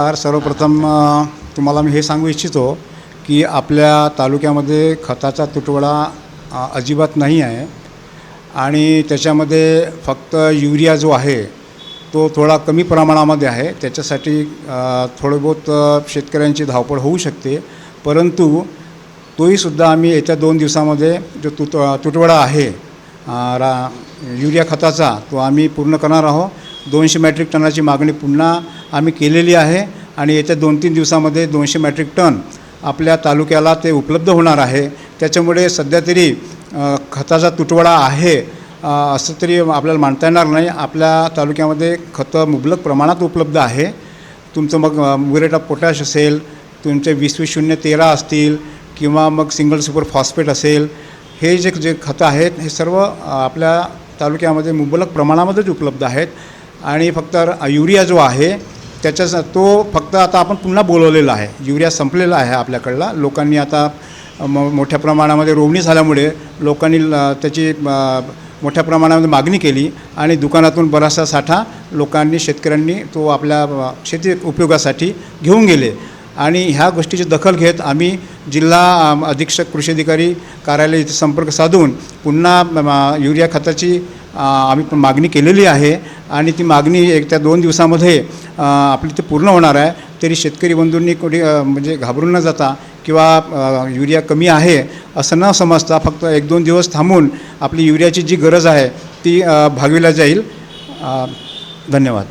तर सर्वप्रथम तुम्हाला मी हे सांगू इच्छितो की आपल्या तालुक्यामध्ये खताचा तुटवडा अजिबात नाही आहे. आणि त्याच्यामध्ये फक्त युरिया जो आहे तो थोडा कमी प्रमाणामध्ये आहे. त्याच्यासाठी थोडं बहुत शेतकऱ्यांची धावपळ होऊ शकते. परंतु तोहीसुद्धा आम्ही येत्या दोन दिवसामध्ये जो तुट तुटवडा आहे रा युरिया खताचा तो आम्ही पूर्ण करणार आहोत. दोनशे मॅट्रिक टनाची मागणी पुन्हा आम्ही केलेली आहे आणि येत्या दोन तीन दिवसामध्ये दोनशे मॅट्रिक टन आपल्या तालुक्याला ते उपलब्ध होणार आहे. त्याच्यामुळे सध्या तरी खताचा तुटवडा आहे असं तरी आपल्याला मानता येणार नाही. आपल्या तालुक्यामध्ये खतं मुबलक प्रमाणात उपलब्ध आहे. तुमचं मग अ, ऑफ पोटॅश असेल तुमचे वीस वीस शून्य तेरा असतील किंवा मग सिंगल सुपर फॉस्फेट असेल हे जे जे खतं आहेत हे सर्व आपल्या तालुक्यामध्ये मुबलक प्रमाणामध्येच उपलब्ध आहेत. आणि फक्त युरिया जो आहे त्याच्याच तो फक्त आता आपण पुन्हा बोलवलेला आहे. युरिया संपलेला आहे आपल्याकडला. लोकांनी आता म मोठ्या प्रमाणामध्ये रोवणी झाल्यामुळे लोकांनी त्याची मोठ्या प्रमाणामध्ये मागणी केली आणि दुकानातून बराचसा साठा लोकांनी शेतकऱ्यांनी तो आपल्या शेती उपयोगासाठी घेऊन गेले. आणि ह्या गोष्टीची दखल घेत आम्ही जिल्हा अधीक्षक कृषी अधिकारी कार्यालय इथे संपर्क साधून पुन्हा युरिया खताची आम्ही पण मागणी केलेली आहे आणि ती मागणी एक त्या दोन दिवसामध्ये आपली ते पूर्ण होणार आहे. तरी शेतकरी बंधूंनी कोणी म्हणजे घाबरून न जाता किंवा युरिया कमी आहे असं न समजता फक्त एक दोन दिवस थांबून आपली युरियाची जी गरज आहे ती भागविला भागविल्या जाईल. धन्यवाद.